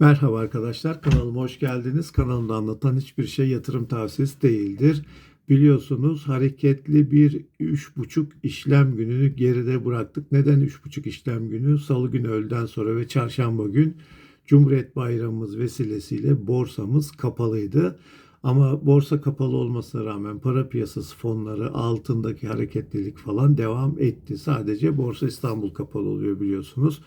Merhaba arkadaşlar, kanalıma hoş geldiniz. Kanalımda anlatan hiçbir şey yatırım tavsiyesi değildir. Biliyorsunuz hareketli bir 3,5 işlem gününü geride bıraktık. Neden 3,5 işlem günü? Salı günü öğleden sonra ve çarşamba gün Cumhuriyet Bayramımız vesilesiyle borsamız kapalıydı. Ama borsa kapalı olmasına rağmen para piyasası fonları altındaki hareketlilik falan devam etti. Sadece Borsa İstanbul kapalı oluyor biliyorsunuz.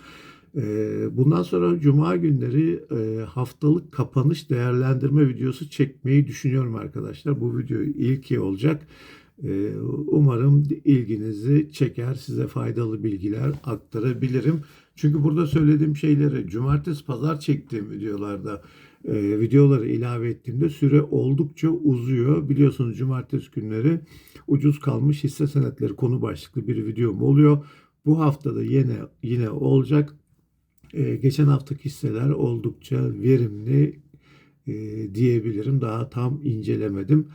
Ee, Bundan sonra Cuma günleri e, haftalık kapanış değerlendirme videosu çekmeyi düşünüyorum arkadaşlar. Bu video ilki olacak. Ee, Umarım ilginizi çeker, size faydalı bilgiler aktarabilirim. Çünkü burada söylediğim şeyleri cumartesi pazar çektiğim videolarda e, videoları ilave ettiğimde süre oldukça uzuyor. Biliyorsunuz cumartesi günleri ucuz kalmış hisse senetleri konu başlıklı bir videom oluyor. Bu haftada yine yine olacak. Ee, geçen haftaki hisseler oldukça verimli e, diyebilirim. Daha tam incelemedim.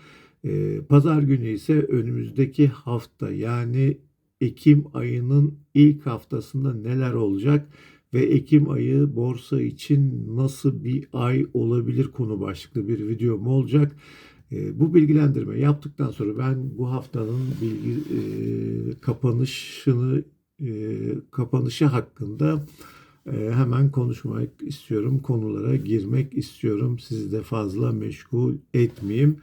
Ee, Pazar günü ise önümüzdeki hafta yani Ekim ayının ilk haftasında neler olacak ve Ekim ayı borsa için nasıl bir ay olabilir konu başlıklı bir videom olacak. Bu bilgilendirme yaptıktan sonra ben bu haftanın bilgi e, kapanışını e, kapanışı hakkında hemen konuşmak istiyorum. Konulara girmek istiyorum. Sizi de fazla meşgul etmeyeyim.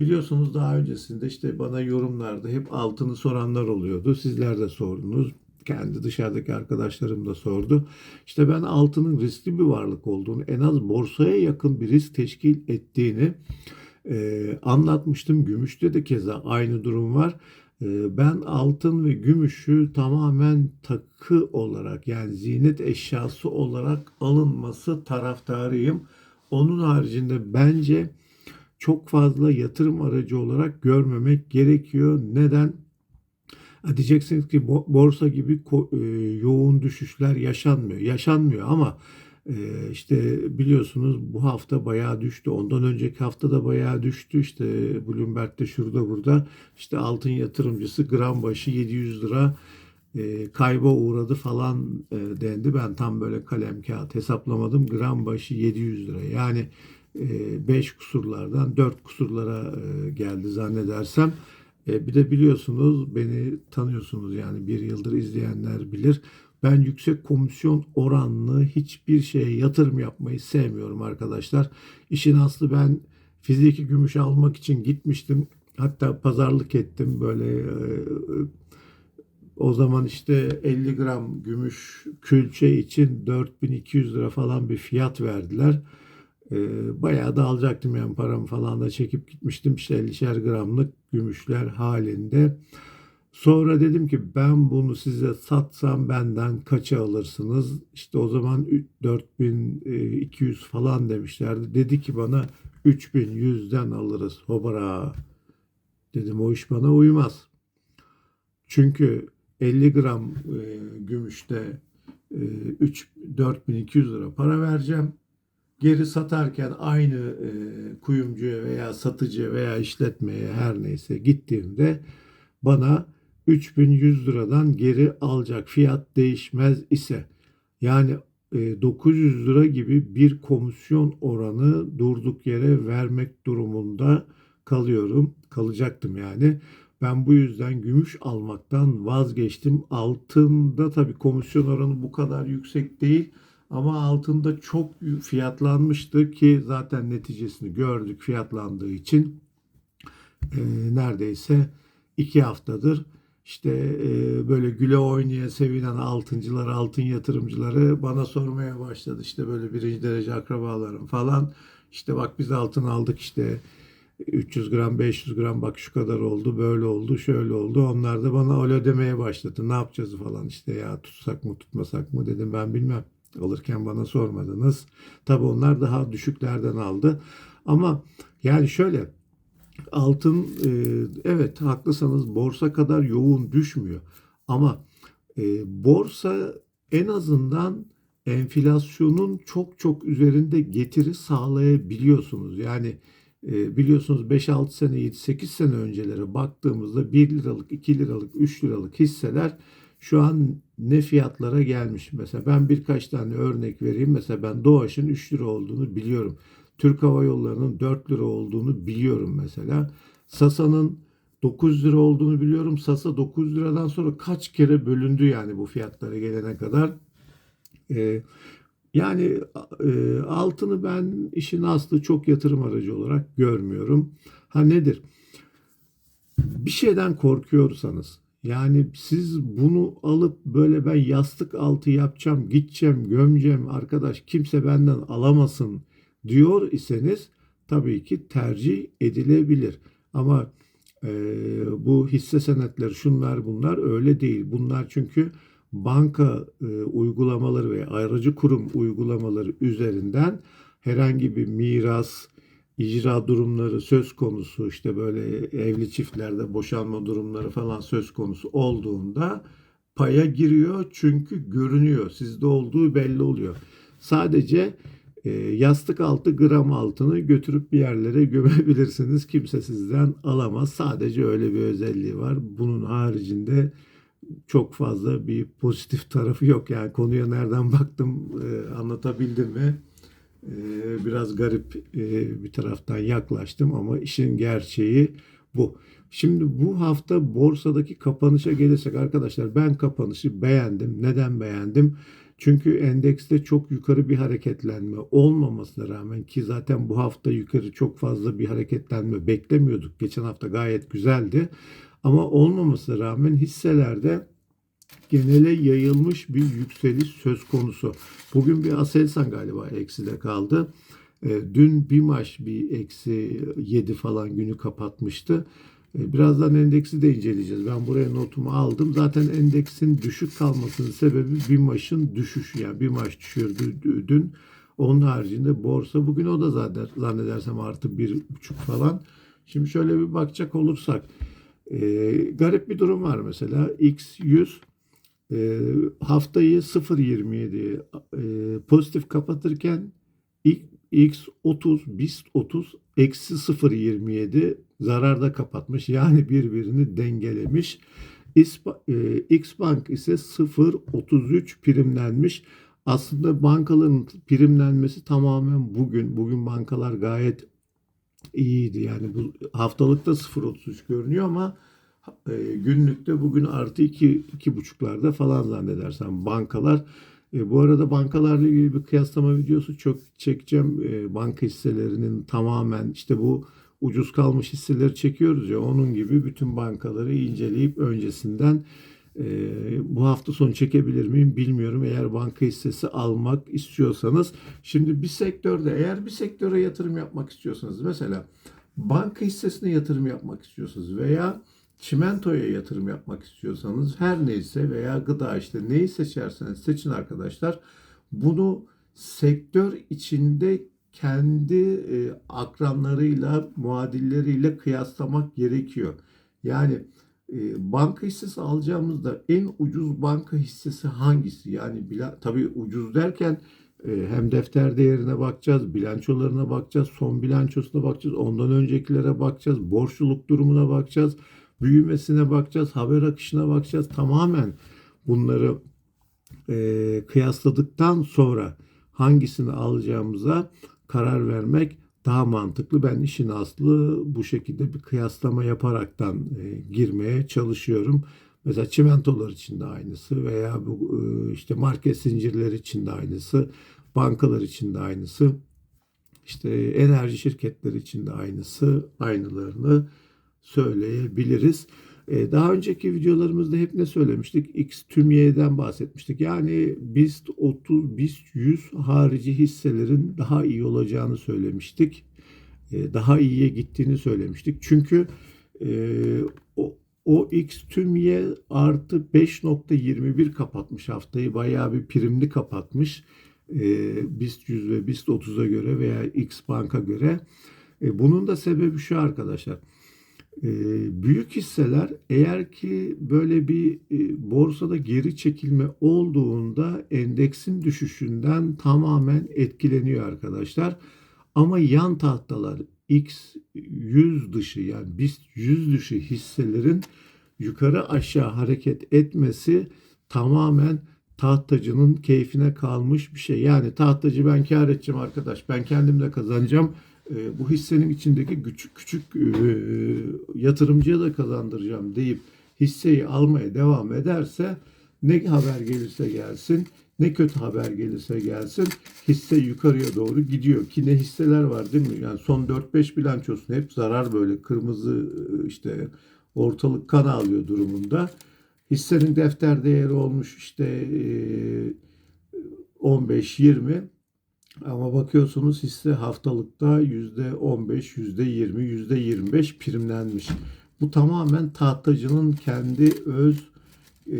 Biliyorsunuz daha öncesinde işte bana yorumlarda hep altını soranlar oluyordu. Sizler de sordunuz. Kendi dışarıdaki arkadaşlarım da sordu. İşte ben altının riskli bir varlık olduğunu, en az borsaya yakın bir risk teşkil ettiğini e, anlatmıştım. Gümüşte de keza aynı durum var. Ee, ben altın ve gümüşü tamamen takı olarak yani ziynet eşyası olarak alınması taraftarıyım. Onun haricinde bence çok fazla yatırım aracı olarak görmemek gerekiyor. Neden? Diyeceksiniz ki borsa gibi e, yoğun düşüşler yaşanmıyor. Yaşanmıyor ama işte biliyorsunuz bu hafta bayağı düştü. Ondan önceki hafta da bayağı düştü. İşte Bloomberg'de şurada burada işte altın yatırımcısı gram başı 700 lira e, kayba uğradı falan e, dendi. Ben tam böyle kalem kağıt hesaplamadım. Gram başı 700 lira. Yani 5 e, kusurlardan 4 kusurlara geldi zannedersem. Bir de biliyorsunuz beni tanıyorsunuz yani bir yıldır izleyenler bilir. Ben yüksek komisyon oranlı hiçbir şeye yatırım yapmayı sevmiyorum arkadaşlar. İşin aslı ben fiziki gümüş almak için gitmiştim. Hatta pazarlık ettim böyle e, o zaman işte 50 gram gümüş külçe için 4200 lira falan bir fiyat verdiler. E, bayağı da alacaktım yani paramı falan da çekip gitmiştim. İşte 50'şer gramlık gümüşler halinde. Sonra dedim ki ben bunu size satsam benden kaça alırsınız? İşte o zaman 4200 falan demişlerdi. Dedi ki bana 3100'den alırız. Hobara. Dedim o iş bana uymaz. Çünkü 50 gram e, gümüşte e, 3 4200 lira para vereceğim. Geri satarken aynı e, kuyumcuya veya satıcıya veya işletmeye her neyse gittiğimde bana 3100 liradan geri alacak fiyat değişmez ise yani 900 e, lira gibi bir komisyon oranı durduk yere vermek durumunda kalıyorum. Kalacaktım yani. Ben bu yüzden gümüş almaktan vazgeçtim. Altında tabii komisyon oranı bu kadar yüksek değil. Ama altında çok fiyatlanmıştı ki zaten neticesini gördük fiyatlandığı için. E, neredeyse iki haftadır işte e, böyle güle oynaya sevinen altıncılar, altın yatırımcıları bana sormaya başladı. İşte böyle birinci derece akrabalarım falan. İşte bak biz altın aldık işte 300 gram 500 gram bak şu kadar oldu böyle oldu şöyle oldu. Onlar da bana öyle demeye başladı. Ne yapacağız falan işte ya tutsak mı tutmasak mı dedim ben bilmem. Alırken bana sormadınız. Tabi onlar daha düşüklerden aldı. Ama yani şöyle altın e, evet haklısınız borsa kadar yoğun düşmüyor. Ama e, borsa en azından enflasyonun çok çok üzerinde getiri sağlayabiliyorsunuz. Yani e, biliyorsunuz 5-6 sene 7-8 sene öncelere baktığımızda 1 liralık, 2 liralık, 3 liralık hisseler şu an ne fiyatlara gelmiş. Mesela ben birkaç tane örnek vereyim. Mesela ben Doğaç'ın 3 lira olduğunu biliyorum. Türk Hava Yolları'nın 4 lira olduğunu biliyorum mesela. Sasa'nın 9 lira olduğunu biliyorum. Sasa 9 liradan sonra kaç kere bölündü yani bu fiyatlara gelene kadar. Ee, yani e, altını ben işin aslı çok yatırım aracı olarak görmüyorum. Ha nedir? Bir şeyden korkuyorsanız yani siz bunu alıp böyle ben yastık altı yapacağım, gideceğim, gömeceğim arkadaş kimse benden alamasın diyor iseniz tabii ki tercih edilebilir. Ama e, bu hisse senetleri şunlar bunlar öyle değil. Bunlar çünkü banka e, uygulamaları ve aracı kurum uygulamaları üzerinden herhangi bir miras, icra durumları söz konusu işte böyle evli çiftlerde boşanma durumları falan söz konusu olduğunda paya giriyor çünkü görünüyor. Sizde olduğu belli oluyor. Sadece e, yastık altı gram altını götürüp bir yerlere gömebilirsiniz. Kimse sizden alamaz. Sadece öyle bir özelliği var. Bunun haricinde çok fazla bir pozitif tarafı yok. Yani konuya nereden baktım e, anlatabildim mi? E, biraz garip e, bir taraftan yaklaştım ama işin gerçeği bu. Şimdi bu hafta borsadaki kapanışa gelirsek arkadaşlar ben kapanışı beğendim. Neden beğendim? Çünkü endekste çok yukarı bir hareketlenme olmamasına rağmen ki zaten bu hafta yukarı çok fazla bir hareketlenme beklemiyorduk. Geçen hafta gayet güzeldi. Ama olmamasına rağmen hisselerde genele yayılmış bir yükseliş söz konusu. Bugün bir Aselsan galiba ekside kaldı. E, dün BİMAŞ bir eksi 7 falan günü kapatmıştı. E, birazdan endeksi de inceleyeceğiz. Ben buraya notumu aldım. Zaten endeksin düşük kalmasının sebebi BİMAŞ'ın düşüşü. Yani BİMAŞ düşürdü dün. Onun haricinde borsa bugün o da zaten zannedersem artı bir buçuk falan. Şimdi şöyle bir bakacak olursak e, garip bir durum var mesela X100 e, haftayı 0.27 e, pozitif kapatırken X30 BIST 30 eksi 0.27 zararda kapatmış. Yani birbirini dengelemiş. E, X Bank ise 0.33 primlenmiş. Aslında bankaların primlenmesi tamamen bugün. Bugün bankalar gayet iyiydi. Yani bu haftalıkta 0.33 görünüyor ama e, günlükte bugün artı 2 iki, buçuklarda falan zannedersem bankalar. E, bu arada bankalarla ilgili bir kıyaslama videosu çok çekeceğim. E, banka hisselerinin tamamen işte bu ucuz kalmış hisseleri çekiyoruz ya onun gibi bütün bankaları inceleyip öncesinden e, bu hafta sonu çekebilir miyim bilmiyorum. Eğer banka hissesi almak istiyorsanız şimdi bir sektörde eğer bir sektöre yatırım yapmak istiyorsanız mesela banka hissesine yatırım yapmak istiyorsanız veya çimentoya yatırım yapmak istiyorsanız her neyse veya gıda işte neyi seçerseniz seçin arkadaşlar. Bunu sektör içinde kendi e, akranlarıyla, muadilleriyle kıyaslamak gerekiyor. Yani e, banka hissesi alacağımızda en ucuz banka hissesi hangisi? Yani tabii ucuz derken e, hem defter değerine bakacağız, bilançolarına bakacağız, son bilançosuna bakacağız, ondan öncekilere bakacağız, borçluluk durumuna bakacağız büyümesine bakacağız, haber akışına bakacağız. Tamamen bunları e, kıyasladıktan sonra hangisini alacağımıza karar vermek daha mantıklı. Ben işin aslı bu şekilde bir kıyaslama yaparaktan e, girmeye çalışıyorum. Mesela çimentolar için de aynısı veya bu e, işte market zincirleri için de aynısı, bankalar için de aynısı, işte enerji şirketleri için de aynısı, aynılarını söyleyebiliriz. Ee, daha önceki videolarımızda hep ne söylemiştik? X tüm Y'den bahsetmiştik. Yani BIST 30, BIST 100 harici hisselerin daha iyi olacağını söylemiştik. Ee, daha iyiye gittiğini söylemiştik. Çünkü e, o, o X tüm Y artı 5.21 kapatmış haftayı. Bayağı bir primli kapatmış. E, BIST 100 ve BIST 30'a göre veya X Bank'a göre. E, bunun da sebebi şu arkadaşlar. Ee, büyük hisseler eğer ki böyle bir e, borsada geri çekilme olduğunda endeksin düşüşünden tamamen etkileniyor arkadaşlar. Ama yan tahtalar X 100 dışı yani BIST 100 dışı hisselerin yukarı aşağı hareket etmesi tamamen tahtacının keyfine kalmış bir şey. Yani tahtacı ben kar edeceğim arkadaş, ben kendim de kazanacağım. E, bu hissenin içindeki küçük küçük e, yatırımcıya da kazandıracağım deyip hisseyi almaya devam ederse ne haber gelirse gelsin, ne kötü haber gelirse gelsin hisse yukarıya doğru gidiyor. Ki ne hisseler var değil mi? Yani son 4-5 bilançosu hep zarar böyle kırmızı işte ortalık kan alıyor durumunda. Hissenin defter değeri olmuş işte e, 15-20 ama bakıyorsunuz hisse haftalıkta %15, %20, %25 primlenmiş. Bu tamamen tahtacının kendi öz e,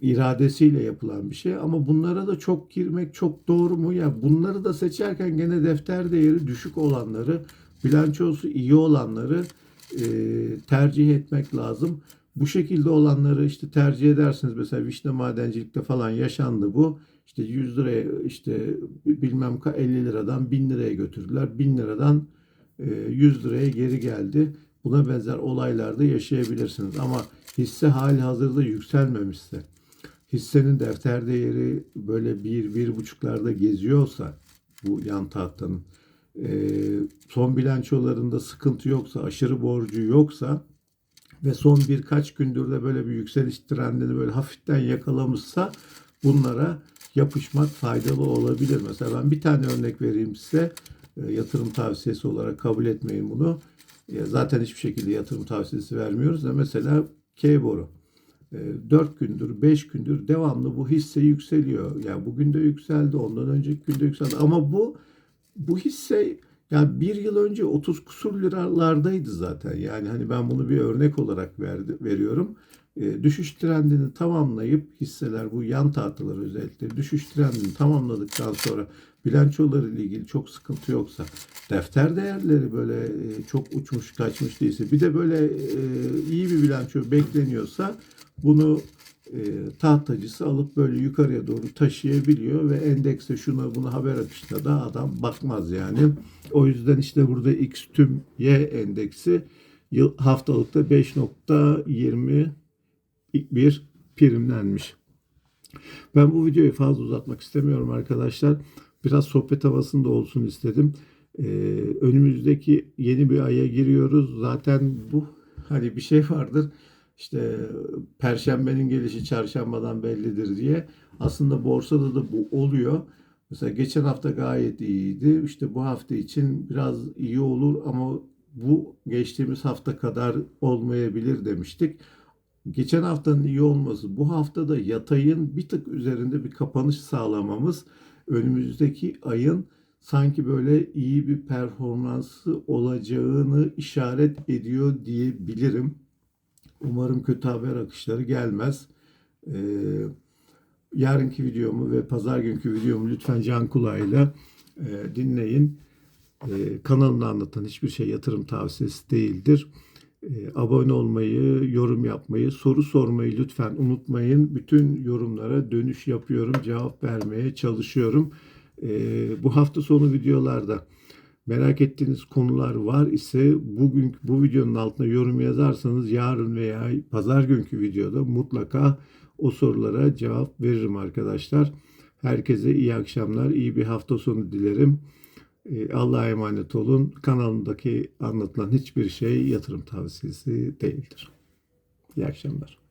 iradesiyle yapılan bir şey ama bunlara da çok girmek çok doğru mu? Ya bunları da seçerken gene defter değeri düşük olanları, bilançosu iyi olanları e, tercih etmek lazım. Bu şekilde olanları işte tercih edersiniz. Mesela vişne madencilikte falan yaşandı bu. İşte 100 liraya işte bilmem 50 liradan 1000 liraya götürdüler. 1000 liradan 100 liraya geri geldi. Buna benzer olaylarda yaşayabilirsiniz. Ama hisse hali hazırda yükselmemişse, hissenin defter değeri böyle bir, bir buçuklarda geziyorsa bu yan tahtanın son bilançolarında sıkıntı yoksa, aşırı borcu yoksa ve son birkaç gündür de böyle bir yükseliş trendini böyle hafiften yakalamışsa bunlara yapışmak faydalı olabilir. Mesela ben bir tane örnek vereyim size. Yatırım tavsiyesi olarak kabul etmeyin bunu. Zaten hiçbir şekilde yatırım tavsiyesi vermiyoruz da mesela K-Boru. 4 gündür, 5 gündür devamlı bu hisse yükseliyor. Yani bugün de yükseldi, ondan önceki günde yükseldi. Ama bu bu hisse yani bir yıl önce 30 kusur liralardaydı zaten. Yani hani ben bunu bir örnek olarak verdi, veriyorum. E, düşüş trendini tamamlayıp hisseler bu yan tahtalar özellikle düşüş trendini tamamladıktan sonra bilançoları ile ilgili çok sıkıntı yoksa defter değerleri böyle e, çok uçmuş kaçmış değilse bir de böyle e, iyi bir bilanço bekleniyorsa bunu tahtacısı alıp böyle yukarıya doğru taşıyabiliyor ve endekse şuna buna haber akışına da adam bakmaz yani. O yüzden işte burada X tüm Y endeksi yıl haftalıkta 5.20 bir primlenmiş. Ben bu videoyu fazla uzatmak istemiyorum arkadaşlar. Biraz sohbet havasında olsun istedim. Ee, önümüzdeki yeni bir aya giriyoruz. Zaten bu hani bir şey vardır. İşte perşembenin gelişi çarşambadan bellidir diye. Aslında borsada da bu oluyor. Mesela geçen hafta gayet iyiydi. İşte bu hafta için biraz iyi olur ama bu geçtiğimiz hafta kadar olmayabilir demiştik. Geçen haftanın iyi olması, bu hafta da yatayın bir tık üzerinde bir kapanış sağlamamız önümüzdeki ayın sanki böyle iyi bir performansı olacağını işaret ediyor diyebilirim. Umarım kötü haber akışları gelmez. Ee, yarınki videomu ve pazar günkü videomu lütfen can kulağıyla e, dinleyin. E, kanalını anlatan hiçbir şey yatırım tavsiyesi değildir. E, abone olmayı, yorum yapmayı, soru sormayı lütfen unutmayın. Bütün yorumlara dönüş yapıyorum, cevap vermeye çalışıyorum. E, bu hafta sonu videolarda merak ettiğiniz konular var ise bugün bu videonun altına yorum yazarsanız yarın veya pazar günkü videoda mutlaka o sorulara cevap veririm arkadaşlar. Herkese iyi akşamlar, iyi bir hafta sonu dilerim. Ee, Allah'a emanet olun. Kanalımdaki anlatılan hiçbir şey yatırım tavsiyesi değildir. İyi akşamlar.